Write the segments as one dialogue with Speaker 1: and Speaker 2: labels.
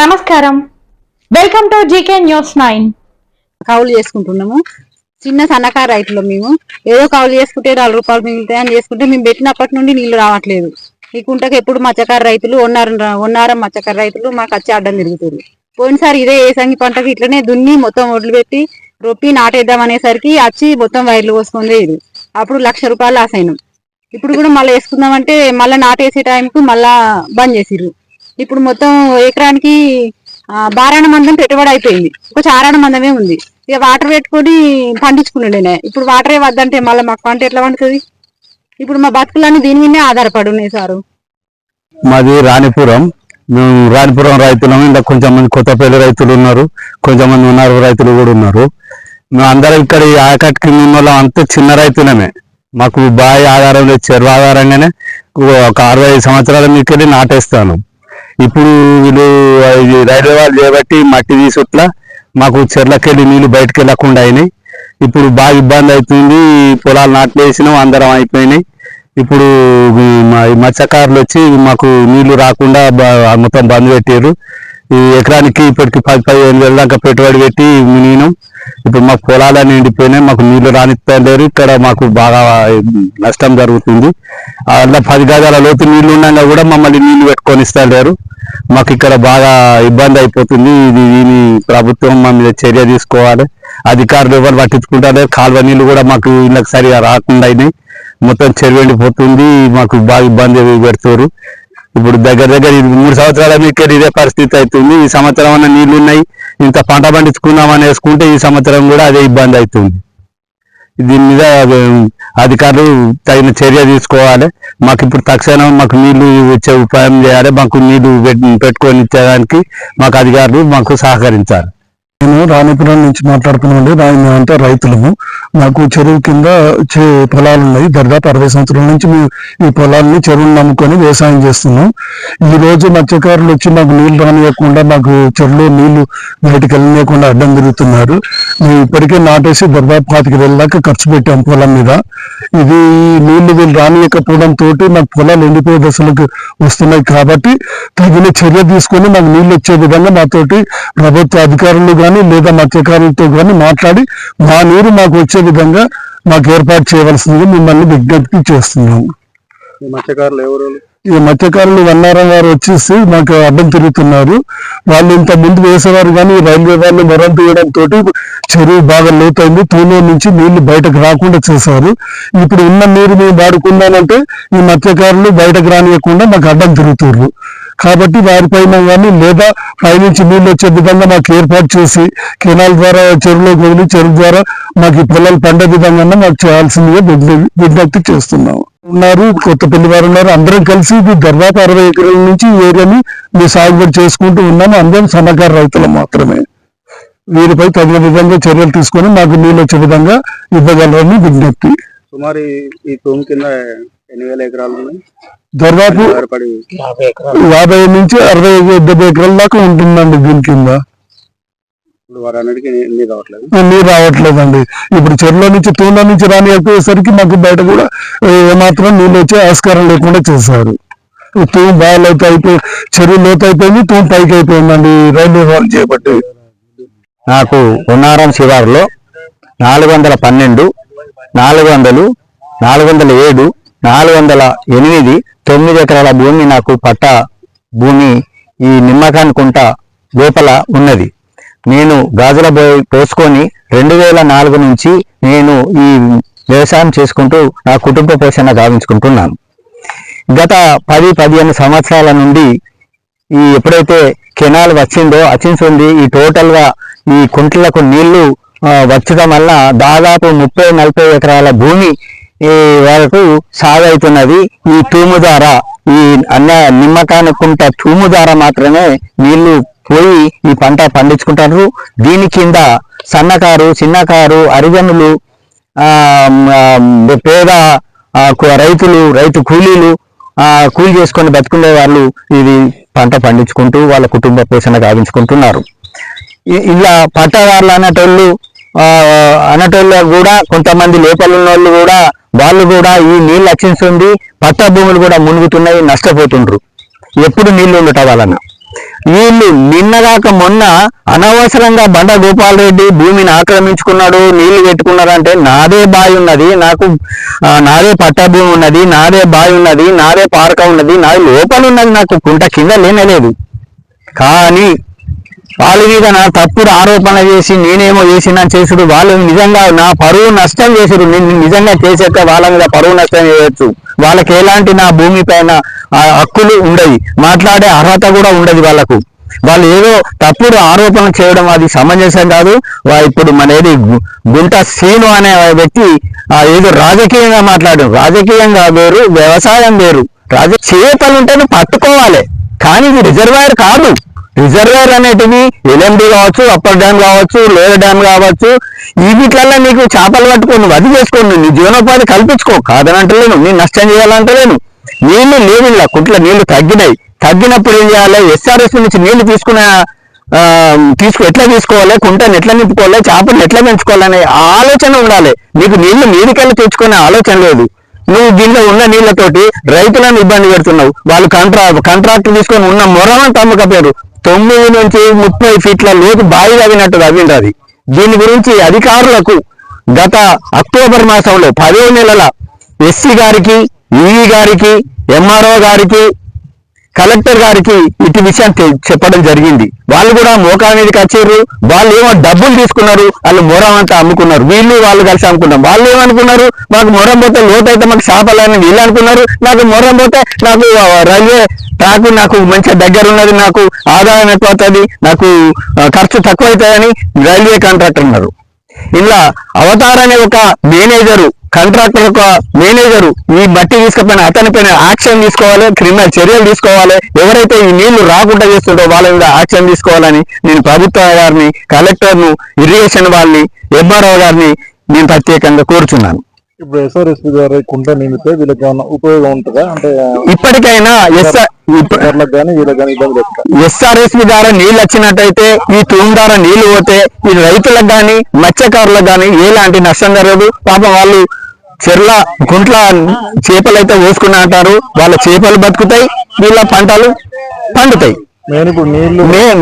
Speaker 1: నమస్కారం. Welcome to GK news nine
Speaker 2: కౌలు చేసుకుంటున్నాము. చిన్న సన్నకారు రైతులు మేము. ఏదో కౌలు చేసుకుంటే నాలుగు రూపాయలు మిగులుతాయి అని చేసుకుంటే మేము పెట్టినప్పటి నుండి నీళ్ళు రావట్లేదు. ఈ కుంటకి ఎప్పుడు మత్స్యకారు రైతులు ఉన్నారం ఉన్నారం మత్స్యకారు రైతులు మాకు వచ్చి అడ్డం తిరుగుతుంది. పోయినసారి ఇదే ఏసంగి పంటకు ఇట్లనే దున్ని మొత్తం ఒడ్లు పెట్టి రొప్పి నాటేద్దాం అనేసరికి వచ్చి మొత్తం వైర్లు పోసుకుంది ఇది అప్పుడు లక్ష రూపాయలు లాస్ అయినాం. ఇప్పుడు కూడా మళ్ళీ వేసుకుందామంటే మళ్ళీ నాటేసే టైంకు మళ్ళా బంద్ చేసిర్రు. ఇప్పుడు మొత్తం ఎకరానికి బారాణ మందం పెట్టుబడి అయిపోయింది. ఒక చారాణ మందమే ఉంది. ఇక వాటర్ పెట్టుకొని పండించుకున్నాడే ఇప్పుడు వాటరే వద్దంటే మళ్ళీ మాకు పంట ఎట్లా పండుతుంది? ఇప్పుడు మా బతుకులన్నీ దీని మీదనే ఆధారపడి ఉన్నాయి సారు.
Speaker 3: మాది రాణిపురం. మేము రాణిపురం రైతులం. ఇంకా కొంచెం మంది కొత్తపల్లి రైతులు ఉన్నారు. కొంచెం మంది ఉన్నారు రైతులు కూడా ఉన్నారు. మేము అందరం ఇక్కడ ఈ కింద ఉన్న వాళ్ళం. అంతా చిన్న రైతులమే. మాకు బావి ఆధారం లేదు చెరువు ఆధారంగానే ఒక అరవై సంవత్సరాల మీకెళ్ళి నాటేస్తాను. ఇప్పుడు వీళ్ళు ఇది రైల్వే వాళ్ళు చేయబట్టి మట్టి తీసుట్లా మాకు చెర్లకెళ్ళి నీళ్ళు బయటకు వెళ్ళకుండా అయినాయి. ఇప్పుడు బాగా ఇబ్బంది అవుతుంది పొలాలు నాట్లేసినాం అందరం అయిపోయినాయి. ఇప్పుడు మా ఈ మత్స్యకారులు వచ్చి మాకు నీళ్ళు రాకుండా మొత్తం బంద్ పెట్టారు ఈ ఎకరానికి ఇప్పటికి పది పదిహేను వేల దాకా పెట్టుబడి పెట్టి నేను ఇప్పుడు మా పొలాలన్నీ నిండిపోయినాయి మాకు నీళ్ళు రానిస్తలేరు ఇక్కడ మాకు బాగా నష్టం జరుగుతుంది. అలా పది గజాల లోతు నీళ్ళు ఉండగా కూడా మమ్మల్ని నీళ్ళు పెట్టుకొని ఇస్తలేరు. మాకు ఇక్కడ బాగా ఇబ్బంది అయిపోతుంది. ఇది దీని ప్రభుత్వం మా మీద చర్య తీసుకోవాలి. అధికారులు ఎవరు పట్టించుకుంటారు కాలువ నీళ్ళు కూడా మాకు ఇళ్ళకి సరిగా రాకుండా అయినాయి. మొత్తం చెరువెండిపోతుంది మాకు బాగా ఇబ్బంది పెడుతున్నారు ఇప్పుడు దగ్గర దగ్గర ఇది మూడు సంవత్సరాల మీకు ఇదే పరిస్థితి అవుతుంది. ఈ సంవత్సరం అన్న నీళ్ళు ఉన్నాయి. ఇంత పంట పండించుకుందామని వేసుకుంటే ఈ సంవత్సరం కూడా అదే ఇబ్బంది అవుతుంది. దీని మీద అధికారులు తగిన చర్య తీసుకోవాలి. మాకు ఇప్పుడు తక్షణం మాకు నీళ్ళు వచ్చే ఉపాయం చేయాలి. మాకు నీళ్ళు పెట్టుకొని ఇచ్చేదానికి మాకు అధికారులు మాకు సహకరించాలి.
Speaker 4: నేను రాణిపురం నుంచి మాట్లాడుతున్నాండి మేము అంటే రైతులము. మాకు చెరువు కింద చే పొలాలు ఉన్నాయి. దాదాపు అరవై సంవత్సరాల నుంచి మేము ఈ పొలాలని చెరువుని నమ్ముకొని వ్యవసాయం చేస్తున్నాం. ఈ రోజు మత్స్యకారులు వచ్చి మాకు నీళ్ళు రానియకుండా మాకు చెరువులో నీళ్ళు బయటకు వెళ్ళనీయకుండా అడ్డం తిరుగుతున్నారు. మేము ఇప్పటికే నాటేసి దాదాపు పాతిక వెళ్ళాక ఖర్చు పెట్టాం పొలం మీద. ఇది నీళ్ళు వీళ్ళు రానియకపోవడం తోటి మాకు పొలాలు ఎండిపోయే దశలకు వస్తున్నాయి కాబట్టి తగిన చర్య తీసుకొని మాకు నీళ్ళు వచ్చే విధంగా మాతోటి ప్రభుత్వ అధికారులు కానీ లేదా మత్స్యకారులతో కానీ మాట్లాడి మా నీరు మాకు వచ్చే విధంగా మాకు ఏర్పాటు చేయవలసిందిగా మిమ్మల్ని విజ్ఞప్తి చేస్తున్నాము.
Speaker 3: మత్స్యకారులు ఎవరు?
Speaker 4: ఈ మత్స్యకారులు వన్నారం వారు వచ్చేసి మాకు అడ్డం తిరుగుతున్నారు. వాళ్ళు ఇంత ముందు వేసేవారు కానీ రైల్వే వాళ్ళు మొరం తీయడం తోటి చెరువు బాగా లోతైంది. తూలో నుంచి నీళ్ళు బయటకు రాకుండా చేశారు. ఇప్పుడు ఉన్న నీరు మేము వాడుకున్నానంటే ఈ మత్స్యకారులు బయటకు రానియకుండా మాకు అడ్డం తిరుగుతున్నారు కాబట్టి వారిపైన కానీ లేదా పైనుంచి నీళ్ళు వచ్చే విధంగా మాకు ఏర్పాటు చేసి కెనాల్ ద్వారా చెరువులోకి వదిలి చెరువు ద్వారా మాకు ఈ పొలాలు పండే విధంగా మాకు చేయాల్సిందిగా విజ్ఞప్తి చేస్తున్నాము. ఉన్నారు కొత్త పెళ్ళి వారు ఉన్నారు అందరం కలిసి ఇది దాదాపు అరవై ఎకరాల నుంచి ఈ ఏరియాని మేము సాగుబడి చేసుకుంటూ ఉన్నాము. అందరం సన్నకారు రైతులు మాత్రమే. వీరిపై తగిన విధంగా చర్యలు తీసుకొని మాకు నీళ్ళు వచ్చే విధంగా ఇవ్వగలరని విజ్ఞప్తి.
Speaker 3: సుమారు ఈ తూము కింద ఎన్ని వేల ఎకరాలు ఉన్నాయి.
Speaker 4: దాదాపు యాభై నుంచి అరవై డెబ్బై ఎకరాల దాకా ఉంటుందండి దీని కింద. నీరు రావట్లేదండి. ఇప్పుడు చెరువులో నుంచి తూంలో నుంచి రాని ఎక్కువేసరికి మాకు బయట కూడా ఏమాత్రం నీళ్ళు వచ్చే ఆస్కారం లేకుండా చేశారు. ఈ తూము బాగా లోతు అయిపోయి చెరువు లోతు అయిపోయింది తూము పైకి అయిపోయిందండి. రైల్వే వాళ్ళు చేపట్టి.
Speaker 3: నాకు ఉన్నారం శివారులో నాలుగు వందల పన్నెండు నాలుగు వందలు నాలుగు వందల ఏడు నాలుగు వందల ఎనిమిది తొమ్మిది ఎకరాల భూమి నాకు పట్ట భూమి ఈ నిమ్మకాని కుంట లోపల ఉన్నది. నేను గాజుల బోయ్ పోసుకొని రెండు వేల నాలుగు నుంచి నేను ఈ వ్యవసాయం చేసుకుంటూ నా కుటుంబ పోషణ గావించుకుంటున్నాను. గత పది పదిహేను సంవత్సరాల నుండి ఈ ఎప్పుడైతే కెనాల్ వచ్చిందో వచ్చింది ఈ టోటల్గా ఈ కుంటలకు నీళ్ళు వచ్చడం వల్ల దాదాపు ముప్పై నలభై ఎకరాల భూమి వరకు సాగవుతున్నది ఈ తూము ద్వారా ఈ అన్న నిమ్మకానుకుంట తూము ద్వారా మాత్రమే నీళ్ళు పోయి ఈ పంట పండించుకుంటారు. దీని కింద సన్నకారు చిన్నకారు అరిజనులు పేద రైతులు రైతు కూలీలు కూలి చేసుకొని బతుకునే వాళ్ళు ఇది పంట పండించుకుంటూ వాళ్ళ కుటుంబ పోషణ గావించుకుంటున్నారు. ఇలా పట్టవాళ్ళు అన్నటోళ్ళు అన్నటోళ్ళు కూడా కొంతమంది లోపల ఉన్న వాళ్ళు కూడా వాళ్ళు కూడా ఈ నీళ్ళు రక్షిస్తుంది పట్ట భూములు కూడా మునుగుతున్నాయి నష్టపోతుండ్రు. ఎప్పుడు నీళ్ళు ఉండటం వలన వీళ్ళు నిన్నగాక మొన్న అనవసరంగా బండ గోపాల్ రెడ్డి భూమిని ఆక్రమించుకున్నాడు నీళ్ళు పెట్టుకున్నారంటే నాదే బావి ఉన్నది నాకు నాదే పట్టా భూమి ఉన్నది నాదే బావి ఉన్నది నాదే పార్క ఉన్నది నాది లోపల ఉన్నది నాకు కుంట కింద లేనలేదు కానీ వాళ్ళ మీద నా తప్పుడు ఆరోపణ చేసి నేనేమో చేసినా చేసుడు వాళ్ళు నిజంగా నా పరువు నష్టం చేసుడు. నేను నిజంగా చేసాక వాళ్ళ మీద పరువు నష్టం చేయొచ్చు. వాళ్ళకి ఎలాంటి నా భూమి పైన హక్కులు ఉండవు మాట్లాడే అర్హత కూడా ఉండదు వాళ్ళకు. వాళ్ళు ఏదో తప్పుడు ఆరోపణ చేయడం అది సమంజసం కాదు. వా- ఇప్పుడు మన ఏది గు- గుంట శ్రీను అనే వ్యక్తి ఆ ఏదో రాజకీయంగా మాట్లాడు. రాజకీయంగా వేరు వ్యవసాయం వేరు. రాజ చేతలు ఉంటేనే పట్టుకోవాలి. కానీ ఇది రిజర్వాయర్ కాదు. రిజర్వాయర్ అనేటివి ఎల్ఎండి కావచ్చు అప్పర్ డ్యామ్ కావచ్చు లోయర్ డ్యామ్ కావచ్చు ఈ వీటిలలో నీకు చేపలు పట్టుకో నువ్వు అది చేసుకోండి. నీ జీవనోపాధి కల్పించుకో. కాదని అంటలేను నేను నష్టం చేయాలంటలేను. నీళ్ళు లేవు ఇలా. కుట్ల నీళ్ళు తగ్గినాయి. తగ్గినప్పుడు ఏం చేయాలి? ఎస్ఆర్ఎస్ నుంచి నీళ్ళు తీసుకున్న తీసుకు ఎట్లా తీసుకోవాలి? కుంటని ఎట్లా నింపుకోవాలి? చేపలు ఎట్లా పెంచుకోవాలనే ఆలోచన ఉండాలి. నీకు నీళ్ళు మీదికెళ్ళి తెచ్చుకునే ఆలోచన లేదు. నువ్వు దీనిలో ఉన్న నీళ్ళతోటి రైతులను ఇబ్బంది పెడుతున్నావు. వాళ్ళు కాంట్రా కాంట్రాక్ట్ తీసుకొని ఉన్న మొరమని తమ్మకపోయారు తొమ్మిది నుంచి ముప్పై ఫీట్ల లోతు బావి తగినట్టు తవ్వింది అది. దీని గురించి అధికారులకు గత అక్టోబర్ మాసంలో పదో నెలల ఎస్సీ గారికి ఈఈ గారికి ఎంఆర్ఓ గారికి కలెక్టర్ గారికి ఇటు విషయం చెప్పడం జరిగింది. వాళ్ళు కూడా మోకా మీదకి వచ్చారు. వాళ్ళు ఏమో డబ్బులు తీసుకున్నారు. వాళ్ళు మొరం అంతా అమ్ముకున్నారు. వీళ్ళు వాళ్ళు కలిసి అమ్ముకున్నారు. వాళ్ళు ఏమనుకున్నారు? మాకు మొరం పోతే లోటు అయితే మాకు చేపలని వీళ్ళు అనుకున్నారు. నాకు మొరం పోతే నాకు రైల్వే ట్రాక్ నాకు మంచిగా దగ్గర ఉన్నది. నాకు ఆదాయం ఎక్కువ అవుతుంది. నాకు ఖర్చు తక్కువ అవుతుందని రైల్వే కాంట్రాక్టర్ అన్నారు. ఇలా అవతార్ అనే ఒక మేనేజరు కాంట్రాక్టర్ ఒక మేనేజరు ఈ మట్టి తీసుకుపోయిన అతని పైన యాక్షన్ తీసుకోవాలి క్రిమినల్ చర్యలు తీసుకోవాలి. ఎవరైతే ఈ నీళ్ళు రాకుండా చేస్తుండో వాళ్ళ మీద యాక్షన్ తీసుకోవాలని నేను ప్రభుత్వ గారిని కలెక్టర్ను ఇరిగేషన్ వాళ్ళని ఎంఆర్ఓ గారిని నేను ప్రత్యేకంగా కోరుచున్నాను.
Speaker 4: ఇప్పుడు ఎస్ఆర్ఎస్పీ ద్వారా కుంట నిండితే వీళ్ళకి ఏమైనా ఉపయోగం ఉంటుందా? అంటే
Speaker 3: ఇప్పటికైనా ఎస్ఆర్ఎస్పి ద్వారా నీళ్ళు వచ్చినట్టయితే ఈ తూము ద్వారా నీళ్ళు పోతే ఈ రైతులకు గాని మత్స్యకారులకు గాని ఎలాంటి నష్టం జరగదు. పాపం వాళ్ళు చెర్ల గుంట్ల చేపలు అయితే పోసుకుని అంటారు. వాళ్ళ చేపలు బతుకుతాయి వీళ్ళ పంటలు పండుతాయి.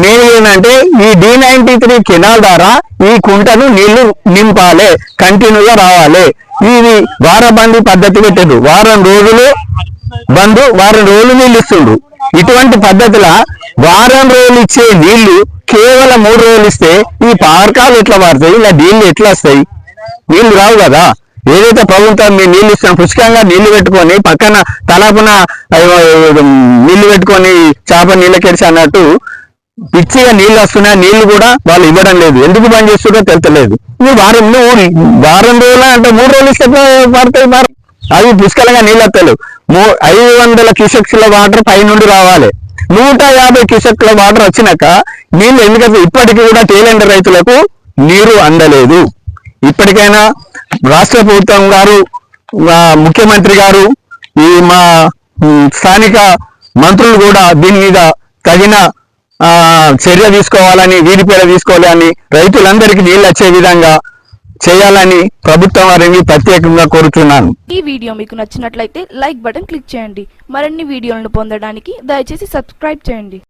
Speaker 4: నేను
Speaker 3: ఏంటంటే ఈ డి నైన్టీ త్రీ కెనాల్ ద్వారా ఈ కుంటను నీళ్ళు నింపాలి కంటిన్యూగా రావాలి. ఇది వారబంది పద్ధతి పెట్టదు వారం రోజులు బంధు వారం రోజులు నీళ్ళు ఇస్తుండు ఇటువంటి పద్ధతిలో వారం రోజులు ఇచ్చే నీళ్ళు కేవలం మూడు రోజులు ఇస్తే ఈ పార్కాలు ఎట్లా మారుతాయి ఇలా నీళ్ళు ఎట్లా వస్తాయి? నీళ్ళు రావు కదా. ఏదైతే ప్రభుత్వం మీ నీళ్ళు ఇస్తున్న పుష్కంగా నీళ్ళు పెట్టుకొని పక్కన తలాపున నీళ్ళు పెట్టుకొని చేప నీళ్ళకెడిచి అన్నట్టు పిచ్చిగా నీళ్ళు వస్తున్నా నీళ్ళు కూడా వాళ్ళు ఇవ్వడం లేదు. ఎందుకు బంద్ చేస్తుందో తెలుతలేదు. నువ్వు వారం నువ్వు వారం రోజుల అంటే మూడు రోజులు ఇస్తే పడతాయి మరి. అవి పుష్కలంగా నీళ్ళు వస్తాయి మూ ఐదు వందల క్యూసెక్స్ల వాటర్ పై నుండి రావాలి. నూట యాభై క్యూసెక్ల వాటర్ వచ్చినాక నీళ్ళు ఎందుకంటే ఇప్పటికీ కూడా తేలండి రైతులకు నీరు అందలేదు. ఇప్పటికైనా రాష్ట్ర ప్రభుత్వం గారు ముఖ్యమంత్రి గారు ఈ మా స్థానిక మంత్రులు కూడా దీని మీద తగిన చర్య తీసుకోవాలని వీరి పేర తీసుకోవాలని రైతులందరికీ నీళ్ళు వచ్చే విధంగా చేయాలని ప్రభుత్వం వారిని ప్రత్యేకంగా కోరుతున్నాను
Speaker 5: ఈ వీడియో మీకు నచ్చినట్లయితే లైక్ బటన్ క్లిక్ చేయండి. మరిన్ని వీడియోలను పొందడానికి దయచేసి సబ్స్క్రైబ్ చేయండి.